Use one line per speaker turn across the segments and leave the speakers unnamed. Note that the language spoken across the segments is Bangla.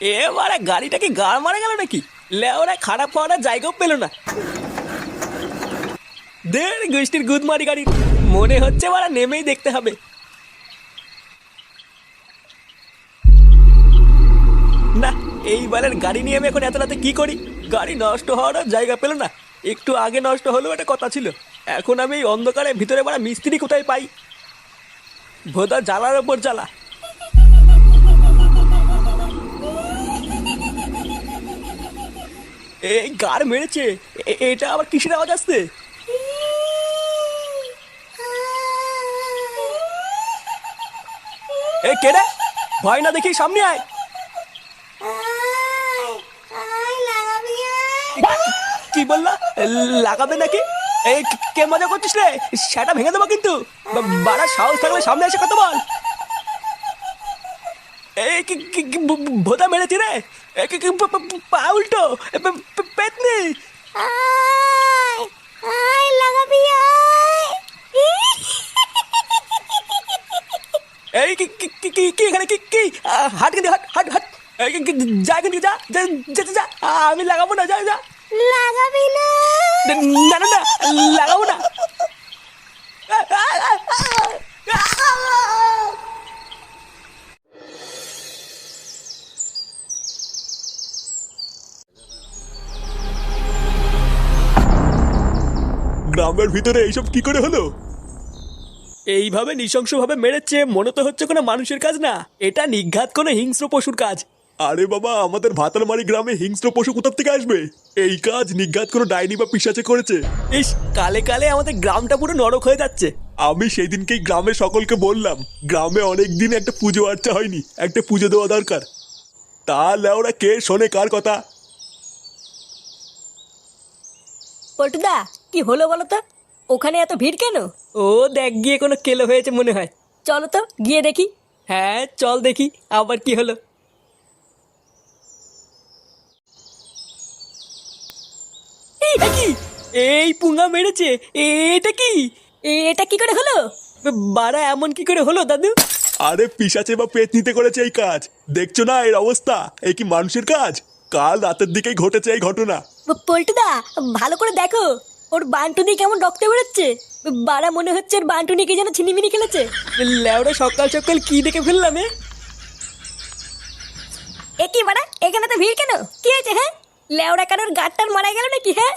এবারে গাড়িটা কি গাড় মারা গেল নাকি? লেওরা খারাপ হওয়ার জায়গাও পেল না। দের গোষ্ঠীর গুদমারি গাড়ি। মনে হচ্ছে মারা নেমেই দেখতে হবে। না, এই বালের গাড়ি নিয়ে আমি এখন এত রাতে কি করি? গাড়ি নষ্ট হওয়ার জায়গা পেল না। একটু আগে নষ্ট হলেও একটা কথা ছিল। এখন আমি এই অন্ধকারে ভিতরে মারা মিস্ত্রি কোথায় পাই? ভোদা জ্বালার ওপর জ্বালা। এই গার মেরেছে। এটা আবার কিসের আওয়াজ আসছে? এ কেডা ভয় না দেখি, সামনে আয়। কি বললা? লাগাবে নাকি? এই কে- কে মজা করছিস রে? সেটা ভেঙে দেবো কিন্তু। বাড়া সাহস থাকলে সামনে এসে কথা বল। এই কি, কি- কি ভ- ভ- ভোদা মেরেছি রে? এ কি- কি পা- পা- পা উল্টো। এ পে- পে- পেতনি। এই কি কি কি কি এখানে কি কি? হাট কিন্তু হাট হাট হাট। এই কি- কি- যা কিন্তু যা যা যা আমি লাগাবো না যা যা।
লাগাবি না
না না লাগাবো না।
গ্রামের ভিতরে এইসব কি করে হলো?
এইভাবে নৃশংসভাবে মেরেছে মনে তো হচ্ছে কোনো মানুষের কাজ না। এটা নিঘাত কোনো হিংস্র পশুর কাজ।
আরে বাবা আমাদের ভাতালমারি গ্রামে হিংস্র পশু কোথা থেকে আসবে? এই কাজ নিজ্ঞাত কোনো ডাইনি বা পিসাচে করেছে?
ইস কালে কালে আমাদের গ্রামটা পুরো নরক হয়ে যাচ্ছে।
আমি সেই দিনকেই গ্রামের সকলকে বললাম গ্রামে অনেক দিন একটা পুজো আর্চা হয়নি একটা পুজো দেওয়া দরকার। তা লেওরা কে শোনে কার কথা।
পল্টুদা কি হলো বলো তো ওখানে এত ভিড় কেন?
ও দেখ গিয়ে কোনো কেলো হয়েছে মনে হয়।
চলো তো গিয়ে দেখি।
হ্যাঁ চল দেখি আবার কি হলো। এটা কি? এই পুঙ্গা মেরেছে এটা কি?
এটা কি করে হলো?
বাড়া এমন কি করে হলো দাদু?
আরে পিসাচে বা পেট নিতে করেছে এই কাজ। দেখছ না এর অবস্থা? এই কি মানুষের কাজ? কাল রাতের দিকেই ঘটেছে এই ঘটনা।
পল্টুদা ভালো করে দেখো। ওর বান্টুনি কেমন রক্ত বেরোচ্ছে? বাড়া মনে হচ্ছে ওর বান্টু নিয়ে কে যেন ছিনিমিনি খেলেছে।
লেওরা সকাল সকাল কি দেখে ফেললাম এ?
এ কি বাড়া এখানে তো ভিড় কেন? কি হয়েছে হ্যাঁ? লেওড়া কারোর গাড়টার মারা গেল নাকি হ্যাঁ?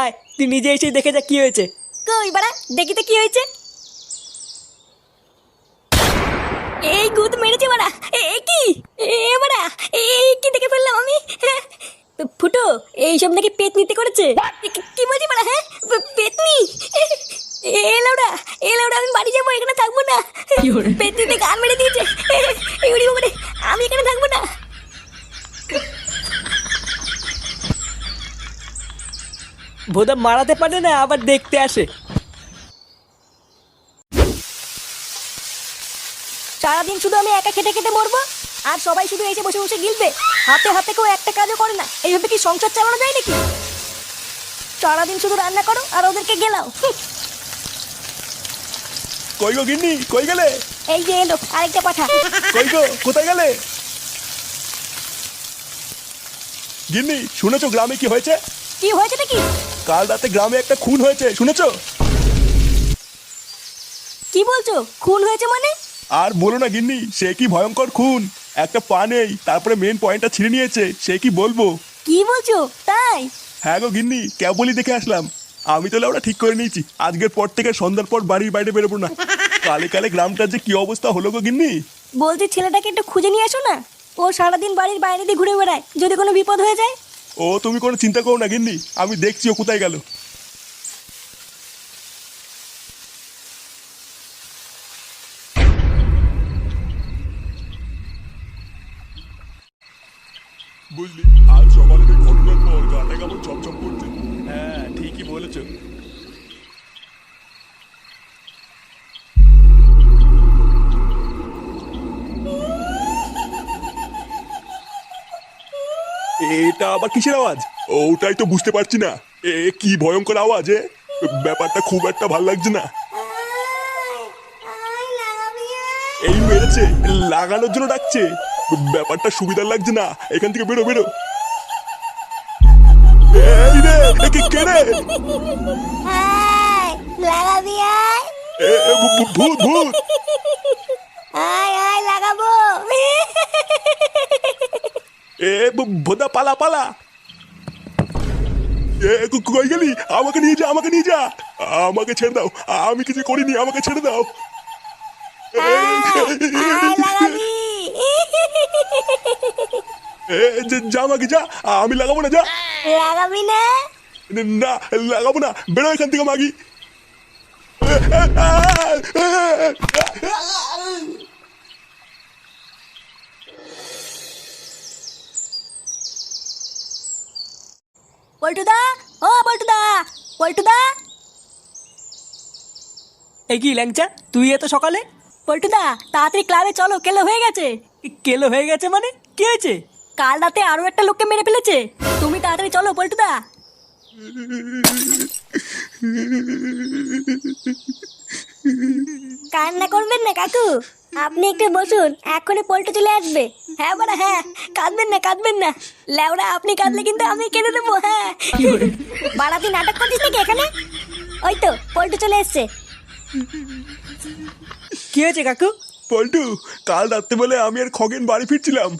আয় তুই নিজে এসে দেখে যা কি হয়েছে।
কই বাড়া দেখি তো কি হয়েছে। এই গুদ মেরেছে বাড়া এ এ কি? এ বাড়া এই কি দেখে ফেললাম আমি হ্যাঁ? ফুটো এইসব নাকি পেট নিতে করেছে কি- বলছি বাড়া হ্যাঁ? পেতনি? এ লাউডা এ লাউডা আমি বাড়ি যাব এখানে থাকব না। পেট নিতে গান মেরে দিয়েছে। উড়ি বাবারে আমি এখানে থাকব না।
ভোদা মারাতে পারে না আবার দেখতে আসে।
সারাদিন শুধু আমি একা খেটে খেটে মরবো? আর সবাই শুধু এসে বসে বসে গিলবে। হাতে হাতে কেউ একটা কাজও করে না। এইভাবে কি সংসার চালানো যায় নাকি? সারাদিন শুধু রান্না করো আর ওদেরকে গেলাও।
কই গো গিন্নি? কই গেলে?
এই যে এলো আরেকটা পাঠা।
কই গো? কোথায় গেলে? গিন্নি শুনেছো গ্রামে কি হয়েছে?
কি হয়েছে নাকি?
কাল রাতে গ্রামে একটা খুন হয়েছে শুনেছো?
কি বলছো? খুন হয়েছে মানে?
আর বলো না গিন্নি সে কি ভয়ঙ্কর খুন? একটা পা নেই তারপরে মেন পয়েন্টটা ছিঁড়ে নিয়েছে সে কি বলব?
কি বলছো? তাই?
হ্যাঁ গো গিন্নি কেবলই দেখে আসলাম। আমি তো ওরা ঠিক করে নিয়েছি আজকের পর থেকে সন্ধ্যার পর বাড়ির বাইরে বেরোবো না। কালে কালে গ্রামটার যে কি অবস্থা হলো গো গিন্নি?
বলছি ছেলেটাকে একটু খুঁজে নিয়ে আসো না। ও সারাদিন বাড়ির বাইরে দিয়ে ঘুরে বেড়ায় যদি কোনো বিপদ হয়ে যায়।
ও তুমি কোনো চিন্তা করো না গিন্নি আমি দেখছি ও কোথায় গেল। ঠিকই বলেছ। এটা আবার কিসের আওয়াজ? ওটাই তো বুঝতে পারছি না। এ কি ভয়ঙ্কর আওয়াজ এ? ব্যাপারটা খুব একটা ভালো লাগছে না। এই মেরেছে লাগানোর জন্য ডাকছে। ব্যাপারটা সুবিধার লাগছে না। এখান থেকে বেরো বেরো। কে- রে?
আয় লাগাবি আয়
ভূত ভূত
আয় আয় লাগাবো।
এ ভোদা পালা পালা। কই গেলি? আমাকে নিয়ে যা আমাকে নিয়ে যা। আমাকে ছেড়ে দাও। আমি কিছু করিনি আমাকে ছেড়ে দাও। এ যা- যা আমাকে যা। আমি লাগাবো না যা।
লাগাবি না?
না লাগাবো না বেরো এখান থেকে মাগি
পল্টুদা ও পল্টুদা পল্টুদা
এই কি ল্যাংচা? তুই এত সকালে?
পল্টুদা তাড়াতাড়ি ক্লাবে চলো কেলো হয়ে গেছে।
কেলো হয়ে গেছে মানে? কি হয়েছে?
কাল রাতে আরও একটা লোককে মেরে ফেলেছে। তুমি তাড়াতাড়ি চলো পল্টুদা কান্না করবেন না কাকু। আপনি একটু বসুন এখনই পল্টু চলে আসবে। হ্যাঁ বাড়া হ্যাঁ কাঁদবেন না কাঁদবেন না। লেওড়া আপনি কাঁদলে কিন্তু আমি কেঁদে দেবো হ্যাঁ। বাড়া তুই নাটক করছিস নাকি এখানে? ওই তো পল্টু চলে এসছে।
কি হয়েছে কাকু?
পল্টু কাল রাত্রে বলে আমি আর খগেন বাড়ি ফিরছিলাম।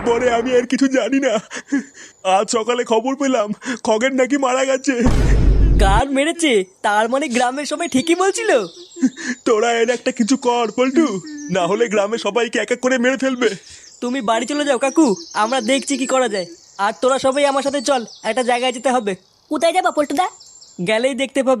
তারপরে আমি আর কিছু জানি না। আজ সকালে খবর পেলাম খগেন নাকি মারা গেছে।
গান মেরেছে তার মানে গ্রামের সবাই ঠিকই বলছিল।
তোরা এর একটা কিছু কর পল্টু। না হলে গ্রামে সবাইকে এক এক করে মেরে ফেলবে।
তুমি বাড়ি চলে যাও কাকু। আমরা দেখছি কি করা যায়। আর তোরা সবাই আমার সাথে চল একটা জায়গায় যেতে হবে।
কোথায় যাব পল্টুদা?
গেলেই দেখতে পাবি।